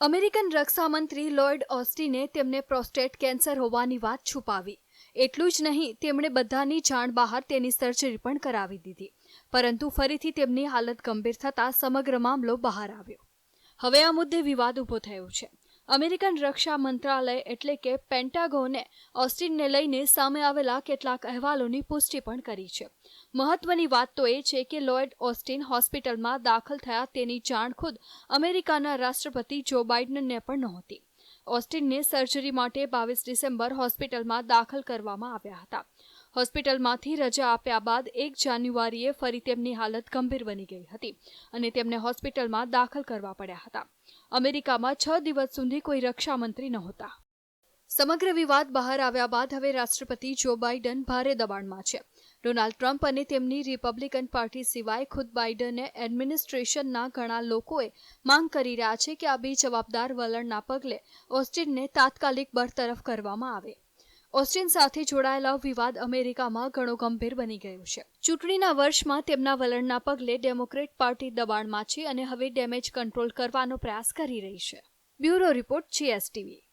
American રક્ષામંત્રી lord ઓસ્ટિને તેમને prostate cancer હોવાની વાત છુપાવી. એટલું જ નહીં, તેમણે બધાની જાણ બહાર તેની સર્જરી પણ કરાવી દીધી. પરંતુ ફરીથી તેમની હાલત ગંભીર થતાં સમગ્ર મામલો બહાર આવ્યો. હવે આ મુદ્દે વિવાદ ઊભો થયો છે. અમેરિકન રક્ષા મંત્રાલય એટલે કે પેન્ટાગોને ઓસ્ટિનને લઈને સામે આવેલા કેટલાક અહેવાલોની પુષ્ટિ પણ કરી છે. મહત્વની વાત તો એ છે કે લોયડ ઓસ્ટિન હોસ્પિટલમાં દાખલ થયા તેની જાણ ખુદ અમેરિકાના રાષ્ટ્રપતિ જો બાઇડનને પણ નહોતી. ઓસ્ટિનને સર્જરી માટે બાવીસ ડિસેમ્બર હોસ્પિટલમાં દાખલ કરવામાં આવ્યા હતા. હોસ્પિટલમાંથી રજા આપ્યા બાદ એક જાન્યુઆરીએ ફરી તેમની હાલત ગંભીર બની ગઈ હતી અને તેમને હોસ્પિટલમાં દાખલ કરવા પડ્યા હતા. અમેરિકામાં છ દિવસ સુધી કોઈ રક્ષામંત્રી નહોતા. સમગ્ર વિવાદ બહાર આવ્યા બાદ હવે રાષ્ટ્રપતિ જો બાઇડન ભારે દબાણમાં છે. ડોનાલ્ડ ટ્રમ્પ અને તેમની રિપબ્લિકન પાર્ટી સિવાય ખુદ બાઇડને એડમિનિસ્ટ્રેશનના ઘણા લોકોએ માંગ કરી રહ્યા છે કે આ બે જવાબદાર વલણના પગલે ઓસ્ટિનને તાત્કાલિક બરતરફ કરવામાં આવે. ઓસ્ટિન સાથે જોડાયેલા વિવાદ અમેરિકામાં ઘણો ગંભીર બની ગયો છે. ચૂંટણીના વર્ષમાં તેમના વલણના પગલે ડેમોક્રેટ પાર્ટી દબાણમાં છે અને હવે ડેમેજ કંટ્રોલ કરવાનો પ્રયાસ કરી રહી છે. Bureau report GSTV.